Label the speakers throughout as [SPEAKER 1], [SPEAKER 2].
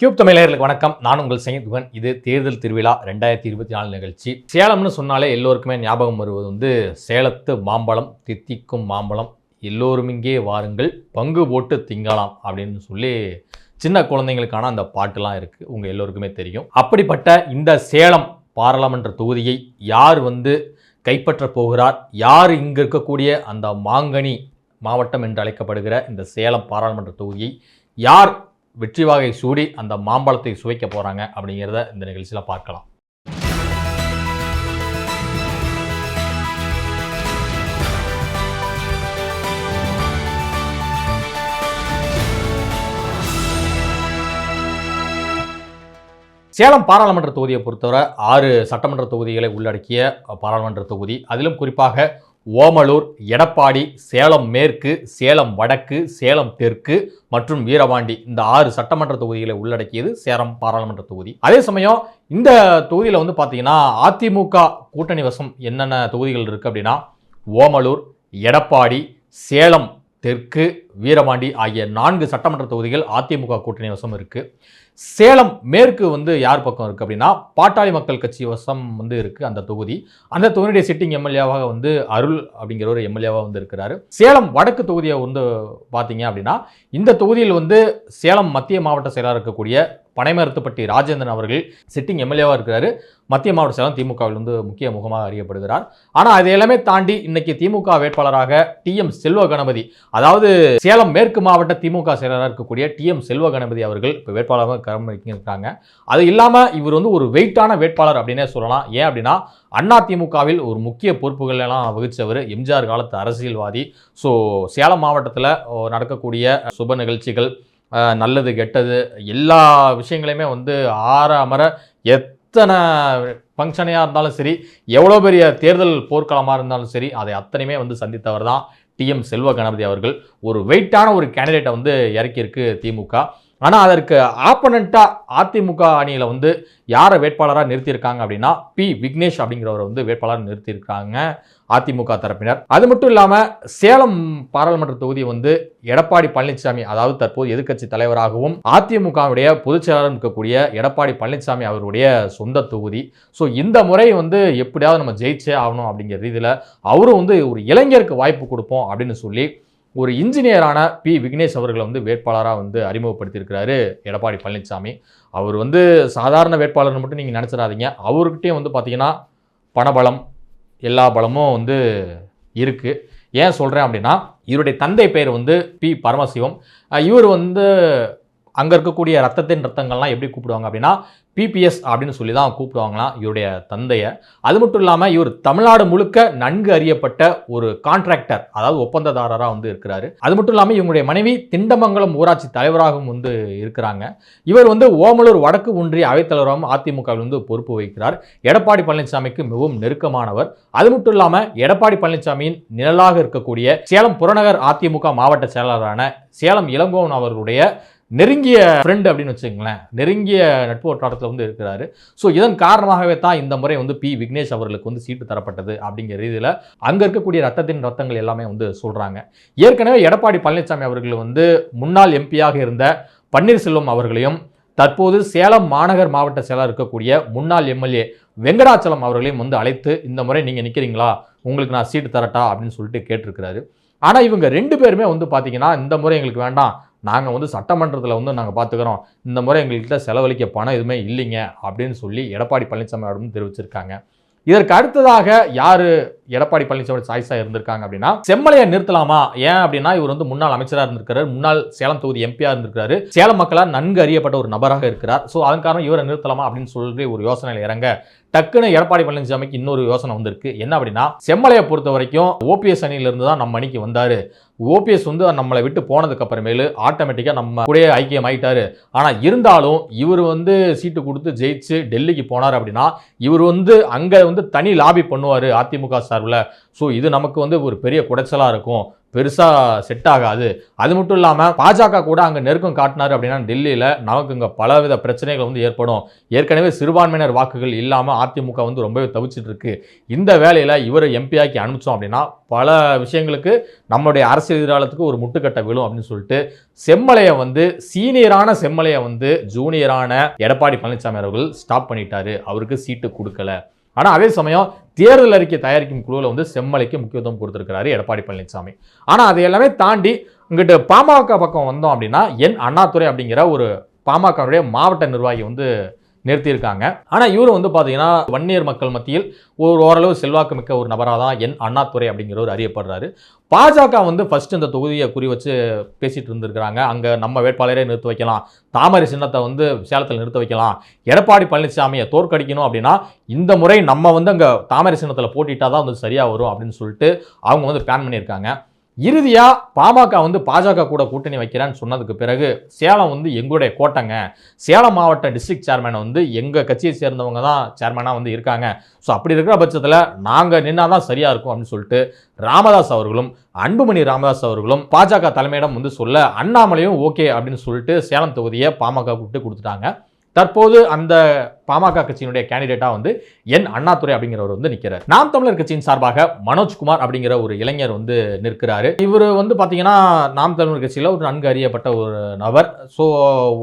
[SPEAKER 1] Cube தமிழர்களுக்கு வணக்கம். நான் உங்கள் சங்கீத்வன் இது தேர்தல் திருவிழா ரெண்டாயிரத்தி இருபத்தி நாலு நிகழ்ச்சி. சேலம்னு சொன்னாலே எல்லோருக்குமே ஞாபகம் வருவது வந்து சேலத்து மாம்பழம் தித்திக்கும் மாம்பழம். எல்லோரும் இங்கே வாருங்கள். பங்கு போட்டு திங்கலாம் அப்படின்னு சொல்லி சின்ன குழந்தைங்களுக்கான அந்த பாட்டுலாம் இருக்குது உங்கள் எல்லோருக்குமே தெரியும். அப்படிப்பட்ட இந்த சேலம் பாராளுமன்ற தொகுதியை யார் வந்து கைப்பற்ற போகிறார்? யார் இங்கே இருக்கக்கூடிய அந்த மாங்கனி மாவட்டம் என்று அழைக்கப்படுகிற இந்த சேலம் பாராளுமன்ற தொகுதியை யார் வெற்றி வாகை சூடி அந்த மாம்பழத்தை சுவைக்க போகிறாங்க அப்படிங்கிறத இந்த நிகழ்ச்சியில் பார்க்கலாம். சேலம் பாராளுமன்ற தொகுதியை பொறுத்தவரை ஆறு சட்டமன்ற தொகுதிகளை உள்ளடக்கிய பாராளுமன்ற தொகுதி. அதிலும் குறிப்பாக ஓமலூர் எடப்பாடி சேலம் மேற்கு சேலம் வடக்கு சேலம் தெற்கு மற்றும் வீரபாண்டி இந்த ஆறு சட்டமன்ற தொகுதிகளை உள்ளடக்கியது சேலம் பாராளுமன்ற தொகுதி. அதே சமயம் இந்த தொகுதியில் வந்து பார்த்தீங்கன்னா அதிமுக கூட்டணி வசம் என்னென்ன தொகுதிகள் இருக்குது அப்படின்னா ஓமலூர் எடப்பாடி சேலம் தெற்கு வீரபாண்டி ஆகிய நான்கு சட்டமன்ற தொகுதிகள் அதிமுக கூட்டணி வசம் இருக்குது சேலம் மேற்கு வந்து யார் பக்கம் இருக்குது அப்படின்னா பாட்டாளி மக்கள் கட்சி வசம் வந்து இருக்குது அந்த தொகுதி. அந்த தொகுதியுடைய சிட்டிங் எம்எல்ஏவாக வந்து அருள் அப்படிங்கிற ஒரு எம்எல்ஏவாக வந்து இருக்கிறாரு. சேலம் வடக்கு தொகுதியை வந்து பார்த்தீங்க அப்படின்னா இந்த தொகுதியில் வந்து சேலம் மத்திய மாவட்ட செயலாளர் இருக்கக்கூடிய பனைமருத்துப்பட்டி ராஜேந்திரன் அவர்கள் சிட்டிங் எம்எல்ஏவாக இருக்கிறாரு. மத்திய மாவட்ட சேலம் திமுகவில் வந்து முக்கிய முகமாக அறியப்படுகிறார். ஆனால் அதை எல்லாமே தாண்டி இன்னைக்கு திமுக வேட்பாளராக டி எம் செல்வ கணபதி அதாவது சேலம் மேற்கு மாவட்ட திமுக செயலராக இருக்கக்கூடிய டி எம் செல்வ கணபதி அவர்கள் இப்போ வேட்பாளராக களம் இருக்காங்க. அது இல்லாமல் இவர் வந்து ஒரு வெயிட்டான வேட்பாளர் அப்படின்னே சொல்லலாம். ஏன் அப்படின்னா அண்ணா திமுகவில் ஒரு முக்கிய பொறுப்புகளெல்லாம் வகித்தவர் எம்ஜிஆர் காலத்து அரசியல்வாதி. ஸோ சேலம் மாவட்டத்தில் நடக்கக்கூடிய சுப நிகழ்ச்சிகள் நல்லது கெட்டது எல்லா விஷயங்களையுமே வந்து ஆற அமர எத்தனை ஃபங்க்ஷனையாக இருந்தாலும் சரி எவ்வளோ பெரிய தேர்தல் போர்க்களமாக இருந்தாலும் சரி அதை அத்தனையுமே வந்து சந்தித்தவர் தான் டிஎம் செல்வ கணபதி அவர்கள். ஒரு வெயிட்டான ஒரு கேண்டிடேட்டை வந்து இறக்கியிருக்கு திமுக ஆனால் அதற்கு ஆப்பனண்ட்டாக அதிமுக அணியில் வந்து யாரை வேட்பாளராக நிறுத்தியிருக்காங்க அப்படின்னா பி. விக்னேஷ் அப்படிங்கிறவரை வந்து வேட்பாளராக நிறுத்தியிருக்காங்க அதிமுக தரப்பினர். அது மட்டும் இல்லாமல் சேலம் பாராளுமன்ற தொகுதி வந்து எடப்பாடி பழனிசாமி அதாவது தற்போது எதிர்க்கட்சி தலைவராகவும் அதிமுகவுடைய பொதுச் செயலாளரும் இருக்கக்கூடிய எடப்பாடி பழனிசாமி அவருடைய சொந்த தொகுதி. ஸோ இந்த முறை வந்து எப்படியாவது நம்ம ஜெயிச்சே ஆகணும் அப்படிங்கிற ரீதியில் அவரும் வந்து ஒரு இளைஞருக்கு வாய்ப்பு கொடுப்போம் அப்படின்னு சொல்லி ஒரு இன்ஜினியரான பி. விக்னேஷ் அவர்களை வந்து வேட்பாளராக வந்து அறிமுகப்படுத்தியிருக்கிறாரு எடப்பாடி பழனிசாமி அவர் வந்து சாதாரண வேட்பாளர்னு மட்டும் நீங்கள் நினச்சிடாதீங்க. அவர்கிட்டயும் வந்து பார்த்தீங்கன்னா பணபலம் எல்லா பலமும் வந்து இருக்குது ஏன் சொல்கிறேன் அப்படின்னா இவருடைய தந்தை பெயர் வந்து பி. பரமசிவம். இவர் வந்து அங்கே இருக்கக்கூடிய ரத்தத்தின் ரத்தங்கள்லாம் எப்படி கூப்பிடுவாங்க அப்படின்னா பிபிஎஸ் அப்படின்னு சொல்லி தான் கூப்பிடுவாங்களாம் இவருடைய தந்தையை. அது மட்டும் இல்லாமல் இவர் தமிழ்நாடு முழுக்க நன்கு அறியப்பட்ட ஒரு கான்ட்ராக்டர் அதாவது ஒப்பந்ததாரராக வந்து இருக்கிறாரு. அது மட்டும் இல்லாமல் இவங்களுடைய மனைவி திண்டமங்கலம் ஊராட்சி தலைவராகவும் வந்து இருக்கிறாங்க. இவர் வந்து ஓமலூர் வடக்கு ஒன்றிய அவைத்தலைவராகவும் அதிமுகவில் வந்து பொறுப்பு வகிக்கிறார். எடப்பாடி பழனிசாமிக்கு மிகவும் நெருக்கமானவர். அது மட்டும் இல்லாமல் எடப்பாடி பழனிசாமியின் நிழலாக இருக்கக்கூடிய சேலம் புறநகர் அதிமுக மாவட்ட செயலாளரான சேலம் இளங்கோவன் அவர்களுடைய நெருங்கிய ஃப்ரெண்டு அப்படின்னு வச்சுங்களேன் நெருங்கிய நட்பு வட்டாரத்தில் வந்து இருக்கிறாரு. ஸோ இதன் காரணமாகவே தான் இந்த முறை வந்து பி. விக்னேஷ் அவர்களுக்கு வந்து சீட்டு தரப்பட்டது அப்படிங்கிற ரீதியில் அங்கே இருக்கக்கூடிய ரத்தத்தின் ரத்தங்கள் எல்லாமே வந்து சொல்கிறாங்க ஏற்கனவே எடப்பாடி பழனிசாமி அவர்கள் வந்து முன்னாள் எம்பியாக இருந்த பன்னீர்செல்வம் அவர்களையும் தற்போது சேலம் மாநகர் மாவட்ட செயலாளர் இருக்கக்கூடிய முன்னாள் எம்எல்ஏ வெங்கடாச்சலம் அவர்களையும் வந்து அழைத்து இந்த முறை நீங்கள் நிற்கிறீங்களா உங்களுக்கு நான் சீட்டு தரட்டா? அப்படின்னு சொல்லிட்டு கேட்டிருக்கிறாரு. ஆனால் இவங்க ரெண்டு பேருமே வந்து பார்த்தீங்கன்னா இந்த முறை எங்களுக்கு வேண்டாம். நாங்கள் வந்து சட்டமன்றத்தில் வந்து நாங்கள் பார்த்துக்கிறோம் இந்த முறை எங்கள்கிட்ட செலவழிக்க பணம் எதுவுமே இல்லைங்க அப்படின்னு சொல்லி எடப்பாடி பழனிசாமி அவர்களும் தெரிவிச்சிருக்காங்க. இதற்கு அடுத்ததாக யார் எடப்பாடி பழனிசாமி சாய்ஸாக இருந்திருக்காங்க அப்படின்னா செம்மலையை நிறுத்தலாமா? ஏன் அப்படின்னா இவர் வந்து முன்னாள் அமைச்சராக இருந்திருக்காரு முன்னாள் சேலம் தொகுதி எம்பியாக இருந்திருக்காரு. சேலம் மக்களால் நன்கு அறியப்பட்ட ஒரு நபராக இருக்கிறார். ஸோ அதன் காரணம் இவரை நிறுத்தலாமா அப்படின்னு சொல்லி ஒரு யோசனையில் இறங்க டக்குன்னு எடப்பாடி பழனிசாமிக்கு இன்னொரு யோசனை வந்திருக்கு. என்ன அப்படின்னா செம்மலையை பொறுத்த வரைக்கும் ஓபிஎஸ் அணியிலிருந்து தான் நம்ம அணிக்கு வந்தார். ஓபிஎஸ் வந்து நம்மளை விட்டு போனதுக்கு அப்புறமேலு ஆட்டோமேட்டிக்காக நம்ம கூட ஐக்கியம் ஆகிட்டாரு ஆனால் இருந்தாலும் இவர் வந்து சீட்டு கொடுத்து ஜெயிச்சு டெல்லிக்கு போனார் அப்படின்னா இவர் வந்து அங்கே வந்து தனி லாபி பண்ணுவார் அதிமுக சார்பில். ஸோ இது நமக்கு வந்து ஒரு பெரிய குடைச்சலாக இருக்கும். பெருசாக செட் ஆகாது. அது மட்டும் இல்லாமல் பாஜக கூட அங்கே நெருக்கம் காட்டினார் அப்படின்னா டெல்லியில் நமக்கு இங்கே பலவித பிரச்சனைகள் வந்து ஏற்படும். ஏற்கனவே சிறுபான்மையினர் வாக்குகள் இல்லாமல் அதிமுக வந்து ரொம்பவே தவிச்சிட்டு இருக்கு. இந்த வேலையில் இவரை எம்பியாக்கி அனுப்பிச்சோம் அப்படின்னா பல விஷயங்களுக்கு நம்மளுடைய அரசியல் எதிர்காலத்துக்கு ஒரு முட்டுக்கட்டை விழும் அப்படின்னு சொல்லிட்டு செம்மலையை வந்து சீனியரான செம்மலையை வந்து ஜூனியரான எடப்பாடி பழனிசாமி அவர்கள் ஸ்டாப் பண்ணிட்டாரு. அவருக்கு சீட்டு கொடுக்கல. ஆனால் அதே சமயம் தேர்தல் அறிக்கை தயாரிக்கும் குழுவில் வந்து செம்மலைக்கு முக்கியத்துவம் கொடுத்துருக்கிறாரு எடப்பாடி பழனிசாமி ஆனால் அதை எல்லாமே தாண்டி இங்கிட்டு பாமக பக்கம் வந்தோம் அப்படின்னா என் அண்ணாதுரை அப்படிங்கிற ஒரு பாமகவுடைய மாவட்ட நிர்வாகி வந்து நிறுத்தியிருக்காங்க. ஆனால் இவரும் வந்து பார்த்தீங்கன்னா வன்னியர் மக்கள் மத்தியில் ஒரு ஓரளவு செல்வாக்கு மிக்க ஒரு நபராக தான் என் அண்ணாத்துறை அப்படிங்கிறவர் அறியப்படுறாரு. பாஜக வந்து ஃபர்ஸ்ட் இந்த தொகுதியை குறி வச்சு பேசிட்டு இருந்திருக்கிறாங்க. அங்கே நம்ம வேட்பாளரே நிறுத்த வைக்கலாம். தாமரை சின்னத்தை வந்து சேலத்தில் நிறுத்த வைக்கலாம். எடப்பாடி பழனிசாமியை தோற்கடிக்கணும் அப்படின்னா இந்த முறை நம்ம வந்து அங்கே தாமரை சின்னத்தில் போட்டிட்டா தான் வந்து சரியாக வரும் அப்படின்னு சொல்லிட்டு அவங்க வந்து பிளான் பண்ணியிருக்காங்க. இறுதியாக பாமக வந்து பாஜக கூட கூட்டணி வைக்கிறேன்னு சொன்னதுக்கு பிறகு சேலம் வந்து எங்களுடைய கோட்டைங்க. சேலம் மாவட்ட டிஸ்ட்ரிக்ட் சேர்மனை வந்து எங்கள் கட்சியை சேர்ந்தவங்க தான் சேர்மனாக வந்து இருக்காங்க. ஸோ அப்படி இருக்கிற பட்சத்தில் நாங்கள் நின்னா தான் சரியாக இருக்கும் அப்படின்னு சொல்லிட்டு ராமதாஸ் அவர்களும் அன்புமணி ராமதாஸ் அவர்களும் பாஜக தலைமையிடம் வந்து சொல்ல அண்ணாமலையும் ஓகே அப்படின்னு சொல்லிட்டு சேலம் தொகுதியை பாமக கூப்பிட்டு கொடுத்துட்டாங்க. தற்போது அந்த பாமக கட்சியினுடைய கேண்டிடேட்டாக வந்து என் அண்ணாதுரை அப்படிங்கிறவர் வந்து நிற்கிறார் நாம் தமிழர் கட்சியின் சார்பாக மனோஜ்குமார் அப்படிங்கிற ஒரு இளைஞர் வந்து நிற்கிறாரு. இவர் வந்து பார்த்தீங்கன்னா நாம் தமிழர் கட்சியில் ஒரு நன்கு அறியப்பட்ட ஒரு நபர். ஸோ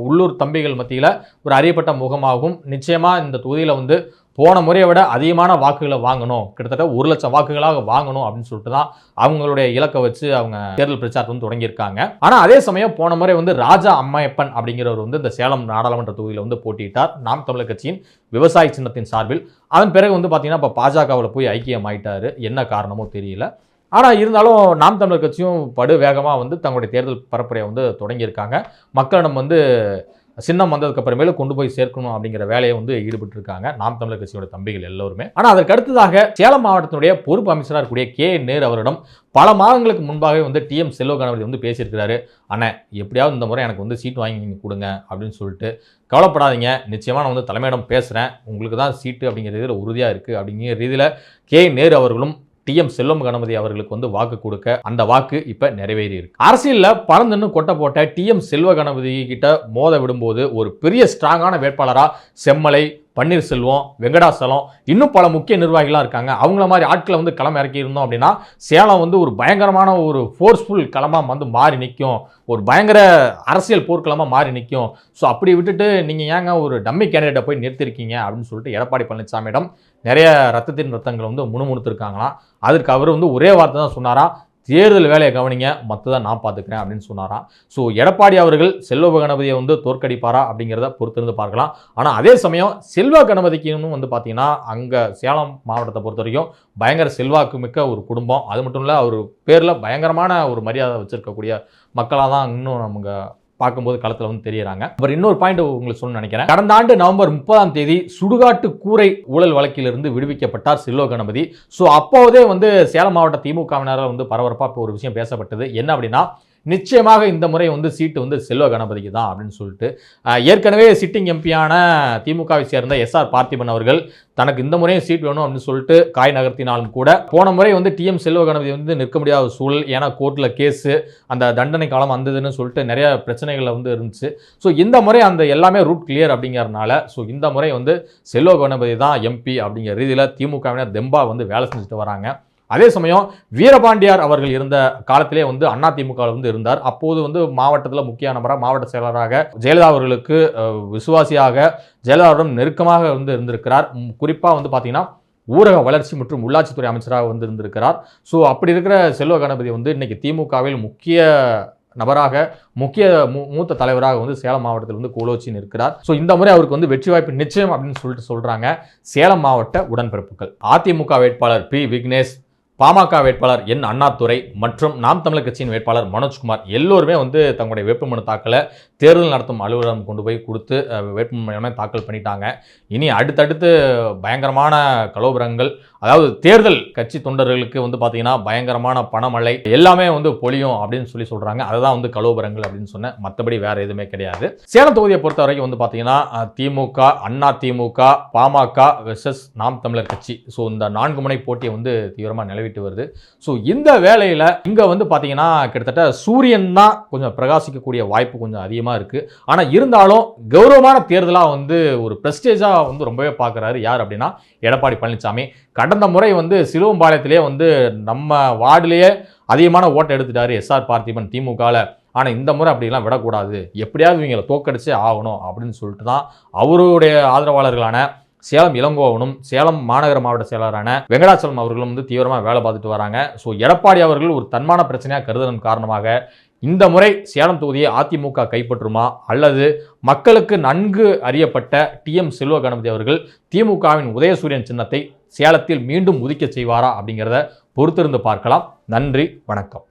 [SPEAKER 1] உள்ளூர் தம்பிகள் மத்தியில் ஒரு அறியப்பட்ட முகமாகவும் நிச்சயமாக இந்த தொகுதியில் வந்து போன முறையை விட அதிகமான வாக்குகளை வாங்கணும். கிட்டத்தட்ட ஒரு லட்சம் வாக்குகளாக வாங்கணும் அப்படின்னு சொல்லிட்டு தான் அவங்களுடைய இலக்கை வச்சு அவங்க தேர்தல் பிரச்சாரத்தை வந்து தொடங்கியிருக்காங்க. ஆனால் அதே சமயம் போன முறை வந்து ராஜா அம்மையப்பன் அப்படிங்கிறவர் வந்து இந்த சேலம் நாடாளுமன்ற தொகுதியில் வந்து போட்டியிட்டார். நாம் தமிழர் கட்சியின் விவசாய சின்னத்தின் சார்பில். அதன் பிறகு வந்து பார்த்தீங்கன்னா இப்போ பாஜகவில் போய் ஐக்கியம் ஆயிட்டார் என்ன காரணமோ தெரியல. ஆனால் இருந்தாலும் நாம் தமிழர் கட்சியும் படு வேகமாக வந்து தங்களுடைய தேர்தல் பரப்புரையை வந்து தொடங்கியிருக்காங்க. மக்களிடம் வந்து சின்னம் வந்ததுக்கு அப்புறமேல கொண்டு போய் சேர்க்கணும் அப்படிங்கிற வேலையை வந்து ஈடுபட்டு இருக்காங்க நாம் தமிழர் கட்சியோட தம்பிகள் எல்லோருமே. ஆனால் அதற்கு அடுத்ததாக சேலம் மாவட்டத்தினுடைய பொறுப்பு அமைச்சராக இருக்கக்கூடிய கே. நேரு அவரிடம் பல மாதங்களுக்கு முன்பாகவே வந்து டிஎம் செல்வ கணபதி வந்து பேசியிருக்கிறாரு. அண்ணே எப்படியாவது இந்த முறை எனக்கு வந்து சீட் வாங்கி நீங்கள் கொடுங்க அப்படின்னு சொல்லிட்டு கவலைப்படாதீங்க. நிச்சயமாக நான் வந்து தலைமையிடம் பேசுகிறேன் உங்களுக்கு தான் சீட்டு அப்படிங்கிற இதில் உறுதியாக இருக்குது அப்படிங்கிற ரீதியில் கே. நேரு அவர்களும் டிஎம் செல்வம் கணபதி அவர்களுக்கு வந்து வாக்கு கொடுக்க அந்த வாக்கு இப்ப நிறைவேறி இருக்கு. அரசியல்ல பறந்துன்னு கொட்டை போட்ட டிஎம் செல்வ கணபதி கிட்ட மோத விடும்போது ஒரு பெரிய ஸ்ட்ராங்கான வேட்பாளரா செம்மலை பன்னீர்செல்வம் வெங்கடாசலம் இன்னும் பல முக்கிய நிர்வாகிகளாக இருக்காங்க. அவங்கள மாதிரி ஆட்களை வந்து களம் இறக்கி இருந்தோம் அப்படின்னா சேலம் வந்து ஒரு பயங்கரமான ஒரு ஃபோர்ஸ்ஃபுல் களமாக வந்து மாறி நிற்கும் ஒரு பயங்கர அரசியல் போர்க்களமாக மாறி நிற்கும் ஸோ அப்படி விட்டுட்டு நீங்கள் ஏங்க ஒரு டம்மி கேண்டிடேட்டை போய் நிறுத்திருக்கீங்க அப்படின்னு சொல்லிட்டு எடப்பாடி பழனிசாமியிடம் நிறைய ரத்தத்தின் ரத்தங்களை வந்து முணுமுணுத்திருக்காங்களாம். அதற்கு அவர் வந்து ஒரே வார்த்தை தான் சொன்னாரா தேர்தல் வேலையை கவனிங்க மற்றதை நான் பார்த்துக்கிறேன் அப்படின்னு சொன்னாராம் ஸோ எடப்பாடி அவர்கள் செல்வ கணபதியை வந்து தோற்கடிப்பாரா அப்படிங்கிறத பொறுத்திருந்து பார்க்கலாம். ஆனால் அதே சமயம் செல்வ கணபதிக்குன்னு வந்து பார்த்தீங்கன்னா அங்கே சேலம் மாவட்டத்தை பொறுத்த வரைக்கும் பயங்கர செல்வாக்கு மிக்க ஒரு குடும்பம். அது மட்டும் இல்லை அவர் பேரில் பயங்கரமான ஒரு மரியாதை வச்சுருக்கக்கூடிய மக்களாக தான் இன்னும் நமக்கு பார்க்கும்போது களத்தில் வந்து தெரியறாங்க. அப்புறம் இன்னொரு பாயிண்ட் உங்களுக்கு சொல்லணும்னு நினைக்கிறேன். கடந்த ஆண்டு நவம்பர் முப்பதாம் தேதி சுடுகாட்டு கூரை ஊழல் வழக்கிலிருந்து விடுவிக்கப்பட்டார் சில்லோ கணபதி. ஸோ அப்போதே வந்து சேலம் மாவட்ட திமுகவினரால் வந்து பரபரப்பாக ஒரு விஷயம் பேசப்பட்டது. என்ன அப்படின்னா நிச்சயமாக இந்த முறை வந்து சீட்டு வந்து செல்வ கணபதிக்கு தான் அப்படின்னு சொல்லிட்டு ஏற்கனவே சிட்டிங் எம்பியான திமுகவை சேர்ந்த எஸ்ஆர் பார்த்திபன் அவர்கள் தனக்கு இந்த முறையும் சீட் வேணும் அப்படின்னு சொல்லிட்டு காய் நகர்த்தினாலும் கூட போன முறை வந்து டிஎம் செல்வ கணபதி வந்து நிற்க முடியாத சூழல் ஏன்னா கோர்ட்டில் கேஸு அந்த தண்டனை காலம் வந்ததுன்னு சொல்லிட்டு நிறைய பிரச்சனைகள் வந்து இருந்துச்சு. ஸோ இந்த முறை அந்த எல்லாமே ரூட் கிளியர் அப்படிங்கிறதுனால ஸோ இந்த முறை வந்து செல்வ கணபதி தான் எம்பி அப்படிங்கிற ரீதியில் திமுகவினர் தெம்பா வந்து வேலை செஞ்சுட்டு வராங்க. அதே சமயம் வீரபாண்டியார் அவர்கள் இருந்த காலத்திலே வந்து அண்ணா திமுக வந்து இருந்தார். அப்போது வந்து மாவட்டத்தில் முக்கிய நபராக மாவட்ட செயலராக ஜெயலலிதா அவர்களுக்கு விசுவாசியாக ஜெயலலிதாவுடன் நெருக்கமாக வந்து இருந்திருக்கிறார். குறிப்பாக வந்து பார்த்தீங்கன்னா ஊரக வளர்ச்சி மற்றும் உள்ளாட்சித்துறை அமைச்சராக வந்து இருந்திருக்கிறார். ஸோ அப்படி இருக்கிற செல்வ கணபதி வந்து இன்றைக்கி திமுகவில் முக்கிய நபராக முக்கிய மூ- மூத்த தலைவராக வந்து சேலம் மாவட்டத்தில் வந்து கோலோச்சின் இருக்கிறார் ஸோ இந்த முறை அவருக்கு வந்து வெற்றி வாய்ப்பு நிச்சயம் அப்படின்னு சொல்லிட்டு சொல்கிறாங்க சேலம் மாவட்ட உடன்பிறப்புகள். அதிமுக வேட்பாளர் பி. விக்னேஷ் பாமக வேட்பாளர் என் அண்ணாதுரை மற்றும் நாம் தமிழர் கட்சியின் வேட்பாளர் மனோஜ்குமார் எல்லோருமே வந்து தங்களுடைய வேட்புமனு தாக்கலை தேர்தல் நடத்தும் அலுவலகம் கொண்டு போய் கொடுத்து அஹ், வேட்புமனுவை தாக்கல் பண்ணிட்டாங்க. இனி அடுத்தடுத்து பயங்கரமான கலோபரங்கள் அதாவது தேர்தல் கட்சி தொண்டர்களுக்கு வந்து பார்த்தீங்கன்னா பயங்கரமான பணமழை எல்லாமே வந்து பொழியும் அப்படின்னு சொல்லி சொல்கிறாங்க அதுதான் வந்து கலோபரங்கள் அப்படின்னு சொன்னேன் மற்றபடி வேறு எதுவுமே கிடையாது. சேலம் தொகுதியை பொறுத்த வரைக்கும் வந்து பார்த்தீங்கன்னா திமுக அண்ணா திமுக பாமக வெர்சஸ் நாம் தமிழர் கட்சி. ஸோ இந்த நான்கு முனை போட்டியை வந்து தீவிரமாக நிலவிட்டு வருது. ஸோ இந்த வேலையில் இங்கே வந்து பார்த்தீங்கன்னா கிட்டத்தட்ட சூரியன் தான் கொஞ்சம் பிரகாசிக்கக்கூடிய வாய்ப்பு கொஞ்சம் அதிகமாக இருக்குது ஆனால் இருந்தாலும் கௌரவமான தேர்தலாக வந்து ஒரு ப்ரெஸ்டேஜாக வந்து ரொம்பவே பார்க்குறாரு யார் அப்படின்னா எடப்பாடி பழனிசாமி கடந்த முறை வந்து சிலுவம்பாளையத்திலே வந்து நம்ம வார்டிலேயே அதிகமான ஓட்டை எடுத்துட்டாரு எஸ்ஆர் பார்த்திபன் திமுகவில் ஆனால் இந்த முறை அப்படிலாம் விடக்கூடாது. எப்படியாவது இவங்களை தோக்கடிச்சே ஆகணும் அப்படின்னு சொல்லிட்டு தான் அவருடைய ஆதரவாளர்களான சேலம் இளங்கோவனும் சேலம் மாநகர மாவட்ட செயலரான வெங்கடாச்சலம் அவர்களும் வந்து தீவிரமாக வேலை பார்த்துட்டு வராங்க. ஸோ எடப்பாடி அவர்கள் ஒரு தன்மான பிரச்சனையாக கருதுதன் காரணமாக இந்த முறை சேலம் தொகுதியை அதிமுக கைப்பற்றுமா? அல்லது மக்களுக்கு நன்கு அறியப்பட்ட டிஎம் செல்வ கணபதி அவர்கள் திமுகவின் உதயசூரியன் சின்னத்தை சேலத்தில் மீண்டும் உதிக்க செய்வாரா அப்படிங்கிறத பொறுத்திருந்து பார்க்கலாம். நன்றி வணக்கம்.